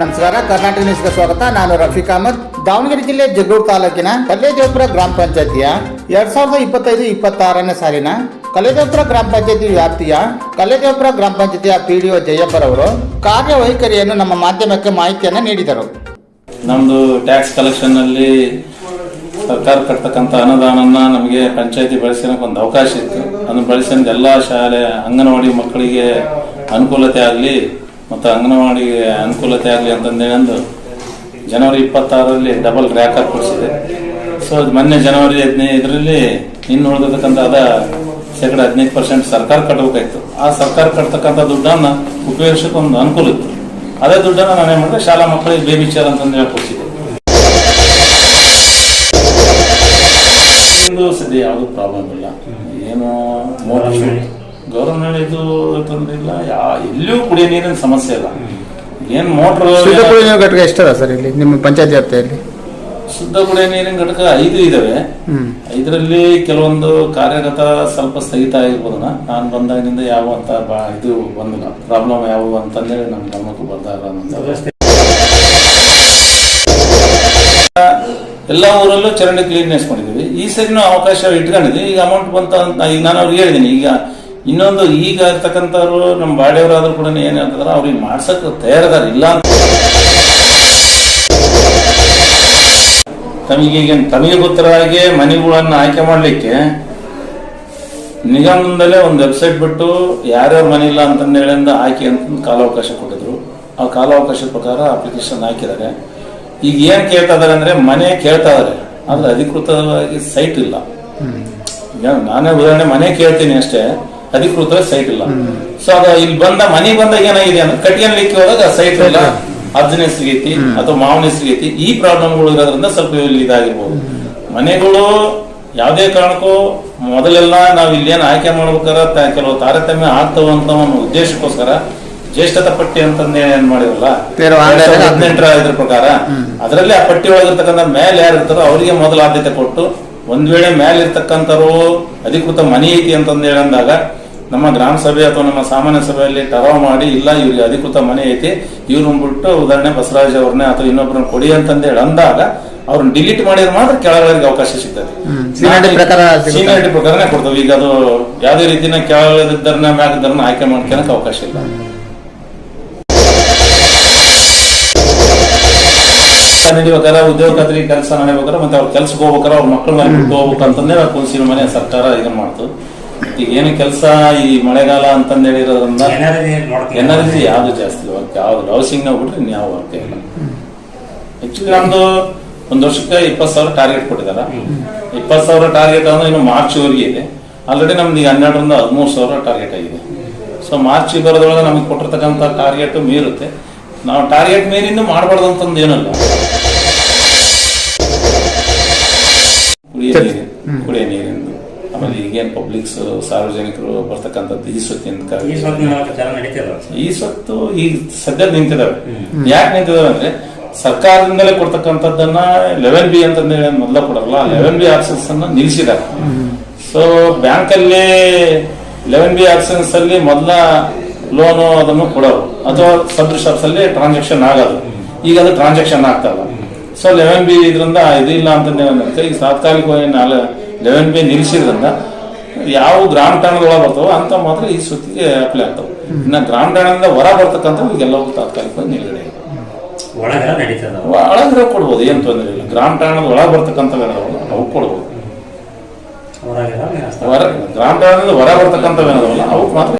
ನಮಸ್ಕಾರ, ಕರ್ನಾಟಕ ನ್ಯೂಸ್ಗೆ ಸ್ವಾಗತ. ನಾನು ರಫೀಕ್ ಅಹಮದ್. ದಾವಣಗೆರೆ ಜಿಲ್ಲೆ ಜಗಳೂರು ತಾಲೂಕಿನ ಕಲ್ಲೇಜೋಪುರ ಗ್ರಾಮ ಪಂಚಾಯತಿಯ ಎರಡ್ ಸಾವಿರದ ಇಪ್ಪತ್ತೈದು, ಇಪ್ಪತ್ತಾರನೇ ಸಾಲಿನ ಕಲ್ಲೇದೇವಪುರ ಗ್ರಾಮ ಪಂಚಾಯತಿ ವ್ಯಾಪ್ತಿಯ ಕಲ್ಲೇದೇವಪುರ ಗ್ರಾಮ ಪಂಚಾಯತಿಯ ಪಿಡಿಒ ಜಯಪ್ಪರವರು ಕಾರ್ಯವೈಖರಿಯನ್ನು ನಮ್ಮ ಮಾಧ್ಯಮಕ್ಕೆ ಮಾಹಿತಿಯನ್ನು ನೀಡಿದರು. ನಮ್ಮದು ಟ್ಯಾಕ್ಸ್ ಕಲೆಕ್ಷನ್ನಲ್ಲಿ ಸರ್ಕಾರ ಕಟ್ತಕ್ಕಂಥ ಅನುದಾನನ ನಮಗೆ ಪಂಚಾಯತಿ ಬಳಸೋಕೆ ಒಂದು ಅವಕಾಶ ಇತ್ತು. ಅದನ್ನು ಬಳಸಿದ ಎಲ್ಲ ಶಾಲೆ, ಅಂಗನವಾಡಿ ಮಕ್ಕಳಿಗೆ ಅನುಕೂಲತೆ ಆಗಲಿ ಮತ್ತು ಅಂಗನವಾಡಿಗೆ ಅನುಕೂಲತೆ ಆಗಲಿ ಅಂತಂದೇಳಿ ಜನವರಿ ಇಪ್ಪತ್ತಾರರಲ್ಲಿ ಡಬಲ್ ರ್ಯಾಕ್ ಕೊಡಿಸಿದೆ. ಸೊ ಮೊನ್ನೆ ಜನವರಿ ಹದಿನೈದರಲ್ಲಿ ಇನ್ನು ಉಳಿದಿರ್ತಕ್ಕಂಥ ಅದ ಶೇಕಡ ಹದಿನೈದು ಪರ್ಸೆಂಟ್ ಸರ್ಕಾರ ಕಟ್ಟಬೇಕಾಯ್ತು ಆ ಸರ್ಕಾರ ಕಟ್ತಕ್ಕಂಥ ದುಡ್ಡನ್ನು ಉಪಯೋಗಿಸೋಕೆ ಒಂದು ಅನುಕೂಲ ಇತ್ತು. ಅದೇ ದುಡ್ಡನ್ನು ನಾನೇನು ಮಾಡಿದೆ? ಶಾಲಾ ಮಕ್ಕಳಿಗೆ ಬೇಬಿ ಚೇರ್ ಅಂತಂದು ಹೇಳಿ ಕೊಡಿಸಿದೆ ಇಂದು ಸದ್ಯ ಯಾವುದು ಪ್ರಾಬ್ಲಮ್ ಇಲ್ಲ. ಏನು ಮೋಟರ್ ತೊಂದರೆ ಇಲ್ಲ ಯಾ ಎಲ್ಲಿಯೂ ಕುಡಿಯೋ ನೀರಿನ ಸಮಸ್ಯೆ ಇಲ್ಲ. ಏನು ಮೋಟ್ರ್ ಶುದ್ಧ ಕುಡಿಯ ನೀರು ಘಟಕ ಎಷ್ಟದ ಸರ್ ಇಲ್ಲಿ ನಿಮ್ಮ ಪಂಚಾಯತ್ ವ್ಯಾಪ್ತಿಯಲ್ಲಿ? ಶುದ್ಧ ಕುಡಿಯೋ ನೀರಿನ ಘಟಕ ಐದು ಇದಾವೆ. ಇದರಲ್ಲಿ ಕೆಲವೊಂದು ಕಾರ್ಯಗತ ಸ್ವಲ್ಪ ಸ್ಥಗಿತ ಆಗಿರ್ಬೋದು ನಾನು ಬಂದಾಗಿನಿಂದ ಯಾವ ಅಂತ ಬಾ ಇದು ಬಂದಿಲ್ಲ. ಪ್ರಾಬ್ಲಮ್ ಯಾವುವು ಅಂತಂದೇಳಿ ನಮ್ಮ ಗಮನಕ್ಕೂ ಬರ್ತಾ ಇಲ್ಲ ಎಲ್ಲ ಊರಲ್ಲೂ ಚರಂಡಿ ಕ್ಲೀನ್ನೆಸ್ ಮಾಡಿದ್ದೀವಿ. ಈ ಸರಿನೂ ಅವಕಾಶ ಇಟ್ಕೊಂಡಿದ್ವಿ ಈಗ ಅಮೌಂಟ್ ಬಂತ ಈಗ ನಾನು ಅವ್ರಿಗೆ ಹೇಳಿದ್ದೀನಿ ಈಗ ಇನ್ನೊಂದು ಈಗ ಇರ್ತಕ್ಕಂಥವ್ರು ನಮ್ಮ ಬಾಡಿಯವರಾದ್ರೂ ಕೂಡ ಏನು ಹೇಳ್ತಾರೆ ಅವ್ರಿಗೆ ಮಾಡ್ಸಕ್ ತಯಾರದಾರ ಇಲ್ಲ ಅಂತ. ತಮಗೀಗ ತಮಗೆ ಗೊತ್ತಿರೋ ಹಾಗೆ ಮನೆಗಳನ್ನು ಆಯ್ಕೆ ಮಾಡಲಿಕ್ಕೆ ನಿಗಮದಿಂದಲೇ ಒಂದು ವೆಬ್ಸೈಟ್ ಬಿಟ್ಟು ಯಾರ್ಯಾರ ಮನೆ ಇಲ್ಲ ಅಂತಂದೇಳಿಂದ ಆಯ್ಕೆ ಅಂತ ಕಾಲಾವಕಾಶ ಕೊಟ್ಟಿದ್ರು. ಆ ಕಾಲಾವಕಾಶದ ಪ್ರಕಾರ ಅಪ್ಲಿಕೇಶನ್ ಹಾಕಿದ್ದಾರೆ. ಈಗ ಏನು ಕೇಳ್ತಾ ಇದಾರೆ ಅಂದರೆ ಮನೆ ಕೇಳ್ತಾ ಇದಾರೆ ಆದರೆ ಅಧಿಕೃತವಾಗಿ ಸೈಟ್ ಇಲ್ಲ. ನಾನೇ ಉದಾಹರಣೆ ಮನೆ ಕೇಳ್ತೀನಿ ಅಷ್ಟೇ. ಅಧಿಕೃತ ಸೈಟ್ ಇಲ್ಲ. ಸೊ ಅದ ಇಲ್ಲಿ ಬಂದ ಮನೆ ಬಂದಾಗ ಏನಾಗಿದೆ ಅಂದ್ರೆ ಕಟ್ಟಿಗೆ ಹೋದಾಗ ಸೈಟ್ ಇಲ್ಲ. ಅಜ್ಜನ ಹೆಸರಿಗೈತಿ ಅಥವಾ ಮಾವನ ಹೆಸರಿಗೈತಿ ಈ ಪ್ರಾಬ್ಲಮ್ಗಳು ಇರೋದ್ರಿಂದ ಸ್ವಲ್ಪ ಇಲ್ಲಿ ಇದಾಗಿರ್ಬೋದು. ಮನೆಗಳು ಯಾವುದೇ ಕಾರಣಕ್ಕೂ ಮೊದಲೆಲ್ಲ ನಾವು ಇಲ್ಲೇನು ಆಯ್ಕೆ ಮಾಡ್ಬೇಕಾದ್ರೆ ಕೆಲವು ತಾರತಮ್ಯ ಆಗ್ತವ ಅಂತ ಒಂದು ಉದ್ದೇಶಕ್ಕೋಸ್ಕರ ಜ್ಯೇಷ್ಠತ ಪಟ್ಟಿ ಅಂತಂದ ಏನ್ ಮಾಡಿರಲ್ಲ ಹದಿನೆಂಟರ ಇದ್ರ ಪ್ರಕಾರ ಅದರಲ್ಲಿ ಆ ಪಟ್ಟಿ ಒಳಗಿರ್ತಕ್ಕಂಥ ಮೇಲೆ ಯಾರು ಇರ್ತಾರೋ ಅವರಿಗೆ ಮೊದಲ ಆದ್ಯತೆ ಕೊಟ್ಟು ಒಂದ್ ವೇಳೆ ಮೇಲೆ ಇರ್ತಕ್ಕಂಥವ್ರು ಅಧಿಕೃತ ಮನೆ ಐತಿ ಅಂತಂದೇಳಿ ಹೇಳಂದಾಗ ನಮ್ಮ ಗ್ರಾಮ ಸಭೆ ಅಥವಾ ನಮ್ಮ ಸಾಮಾನ್ಯ ಸಭೆಯಲ್ಲಿ ಟರಾವ್ ಮಾಡಿ ಇಲ್ಲ ಇವ್ರಿಗೆ ಅಧಿಕೃತ ಮನೆ ಐತಿ ಇವ್ರನ್ನ ಬಿಟ್ಟು ಉದಾಹರಣೆ ಬಸವರಾಜ್ ಅವ್ರನ್ನೇ ಅಥವಾ ಇನ್ನೊಬ್ಬರನ್ನ ಕೊಡಿ ಅಂತಂದೇಳಿ ಅಂದಾಗ ಅವ್ರನ್ನ ಡಿಲೀಟ್ ಮಾಡಿದ್ರೆ ಮಾತ್ರ ಕೆಳಗಳಿಗೆ ಅವಕಾಶ ಸಿಗ್ತದೆ. ಸೀನಿಯಾರಿಟಿ ಪ್ರಕಾರನೇ ಕೊಡ್ತೇವೆ. ಈಗ ಅದು ಯಾವುದೇ ರೀತಿನ ಕೆಳಗಿದ್ದರನ್ನ ಮ್ಯಾಗಿದ್ದರನ್ನ ಆಯ್ಕೆ ಮಾಡ್ಕೊಳಕ್ ಅವಕಾಶ ಇಲ್ಲ. ನಡಿಬೇಕಾದ್ರೆ ಉದ್ಯೋಗ ಖಾತ್ರಿ ಕೆಲಸ ನಡಿಬೇಕಾದ್ರೆ ಮತ್ತೆ ಅವ್ರ ಕೆಲ್ಸಕ್ಕೆ ಹೋಗ್ಬೇಕಾರೆ ಅವ್ರ ಮಕ್ಕಳನ್ನ ಬಿಟ್ಟು ಹೋಗ್ಬೇಕಂತಂದ್ರೆ ಕುಂಸಿನ ಮನೆ ಸರ್ಕಾರ ಇದನ್ನ ಮಾಡ್ತು ಈಗ ಏನು ಕೆಲಸ ಈ ಮಳೆಗಾಲ ಅಂತಂದ ಹೇಳಿರೋದ್ರಿಂದ ಎನರ್ಜಿ ಯಾವ್ದು ಜಾಸ್ತಿ ವರ್ಕ್ ಯಾವ್ದು ಹೌಸಿಂಗ್ ನಾವು ಬಿಟ್ರೆ ಇನ್ಯಾವ ವರ್ಕ್ ಇಲ್ಲ. ಆಕ್ಚುಲಿ ನಮ್ದು ಒಂದ್ ವರ್ಷಕ್ಕೆ ಇಪ್ಪತ್ ಸಾವಿರ ಟಾರ್ಗೆಟ್ ಕೊಟ್ಟಿದಾರ. ಇಪ್ಪತ್ ಸಾವಿರ ಟಾರ್ಗೆಟ್ ಅಂದ್ರೆ ಇನ್ನು ಮಾರ್ಚ್ ವರೆಗೆ ಇದೆ. ಆಲ್ರೆಡಿ ನಮ್ದು ಈಗ ಹನ್ನೆರಡರಿಂದ ಹದಿಮೂರು ಸಾವಿರ ಟಾರ್ಗೆಟ್ ಆಗಿದೆ. ಸೊ ಮಾರ್ಚ್ ಬರೋದ್ರೊಳಗೆ ನಮಗೆ ಕೊಟ್ಟಿರ್ತಕ್ಕಂಥ ಟಾರ್ಗೆಟ್ ಮೀರುತ್ತೆ. ನಾವು ಟಾರ್ಗೆಟ್ ಮೀರಿಂದ ಮಾಡಬಾರ್ದು ಅಂತಂದು ಏನಲ್ಲ. ಕುಡಿಯ ನೀರು ಕುಡಿಯೋ ನೀರಿಂದು ಆಮೇಲೆ ಈಗೇನು ಪಬ್ಲಿಕ್ಸ್ ಸಾರ್ವಜನಿಕರು ಬರ್ತಕ್ಕಂಥದ್ದು ಈ ಸುತ್ತಿನ ಈ ಸ್ವತ್ತು ಈಗ ಸದ್ಯ ನಿಂತಿದಾವೆ. ಯಾಕೆ ನಿಂತಿದಾವೆ ಅಂದ್ರೆ ಸರ್ಕಾರದಿಂದಲೇ ಕೊಡ್ತಕ್ಕಂಥದ್ದನ್ನ ಲೆವೆನ್ ಬಿ ಅಂತ ಮೊದಲ ಕೊಡಲ್ಲ ಲೆವೆನ್ ಬಿ ಆಪ್ಷನ್ಸ್ ಅನ್ನ ನಿಲ್ಲಿಸಿದ್ದಾರೆ ಸೊ ಬ್ಯಾಂಕ್ ಅಲ್ಲಿ ಲೆವೆನ್ ಬಿ ಆಕ್ಸೆನ್ಸ್ ಅಲ್ಲಿ ಮೊದಲ ಲೋನು ಅದನ್ನು ಕೊಡೋರು. ಅಥವಾ ಸಬ್ ಶಾಪ್ಸ್ ಅಲ್ಲಿ ಟ್ರಾನ್ಸಾಕ್ಷನ್ ಆಗೋದು. ಈಗ ಅದು ಟ್ರಾನ್ಸಾಕ್ಷನ್ ಆಗ್ತಾ ಇಲ್ಲ. ಸೊ ಲೆವೆನ್ ಬಿ ಇದರಿಂದ ಇದು ಇಲ್ಲ ಅಂತಂದ್ರೆ ಈಗ ತಾತ್ಕಾಲಿಕವಾಗಿ ಲೆವೆನ್ ಬಿ ನಿಲ್ಲಿಸಿದ್ರಿಂದ ಯಾವ ಗ್ರಾಮ ಠಾಣದೊಳಗೆ ಬರ್ತಾವೋ ಅಂತ ಮಾತ್ರ ಈ ಸುತ್ತಿಗೆ ಅಪ್ಲೈ ಆಗ್ತಾವ. ಇನ್ನ ಗ್ರಾಮ ಠಾಣದಿಂದ ಹೊರ ಬರ್ತಕ್ಕಂಥ ಈಗೆಲ್ಲವೂ ತಾತ್ಕಾಲಿಕ ನಿಲುಗಡೆ ಒಳಗಿರೋ ಕೊಡ್ಬೋದು ಏನ್ ತೊಂದರೆ ಇಲ್ಲ. ಗ್ರಾಮ ಠಾಣದ ಒಳಗೆ ಬರ್ತಕ್ಕಂಥ ಅವು ಕೊಡ್ಬೋದು. ಹೊರ ಗ್ರಾಮ ಠಾಣದಿಂದ ಹೊರ ಬರ್ತಕ್ಕಂಥವೇನದವಲ್ಲ ಅವು ಮಾತ್ರ